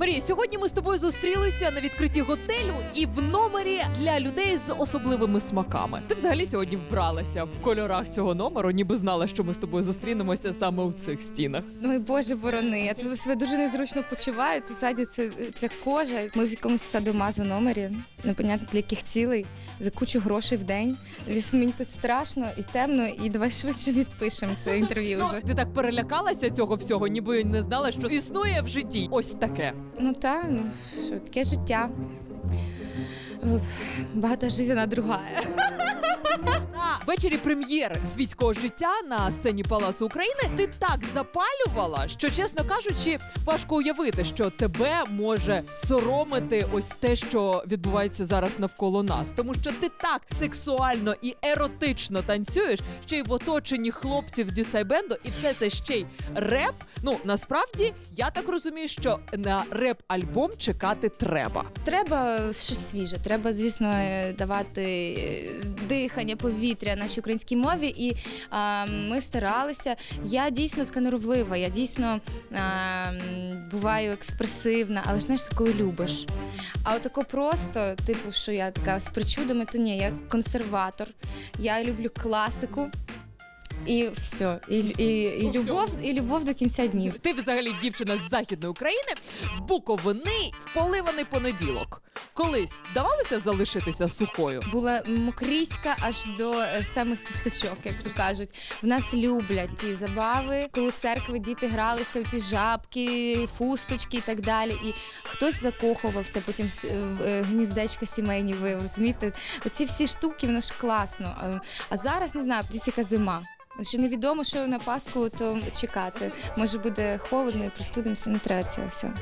Марія, сьогодні ми з тобою зустрілися на відкритті готелю і в номері для людей з особливими смаками. Ти взагалі сьогодні вбралася в кольорах цього номеру, ніби знала, що ми з тобою зустрінемося саме у цих стінах. Ой, Боже, борони. Я тут себе дуже незручно почуваю. Тут ззаді це, ця кожа. Ми в якомусь садомазо номері, непонятно для яких цілей, за кучу грошей в день. Звісно, мені тут страшно і темно, і давай швидше відпишемо це інтерв'ю вже. Ну, ти так перелякалася цього всього, ніби не знала, що існує в житті ось таке. Ну та, ну що, таке життя. Багата життя другая. На вечорі прем'єри світського життя на сцені Палацу України ти так запалювала, що, чесно кажучи, важко уявити, що тебе може соромити ось те, що відбувається зараз навколо нас, тому що ти так сексуально і еротично танцюєш, ще й в оточенні хлопців Дюсайбенду, і все це ще й реп. Ну насправді я так розумію, що на реп-альбом чекати треба. Треба щось свіже. Треба, звісно, е, давати е, дихання, повітря нашій українській мові. І а, ми старалися. Я дійсно така нервлива, я дійсно а, буваю експресивна, але ж знаєш, коли любиш. А отако просто, типу, що я така з причудами, то ні, я консерватор, я люблю класику. І все, і, і, і Ну, любов, і любов до кінця днів. Ти взагалі дівчина з західної України з Буковини в поливаний понеділок. Колись давалося залишитися сухою. була мокріська аж до е, самих кісточок, як то кажуть. В нас люблять ті забави, коли церкви діти гралися у ті жабки, фусточки і так далі. І хтось закохувався, потім с- в е, гніздечка сімейні ви розумієте. Оці всі штуки, воно ж класно. А- А зараз не знаю, десь яка зима. Ще невідомо, що на Пасху то чекати. Може буде холодно і простудимося, не треба цього все.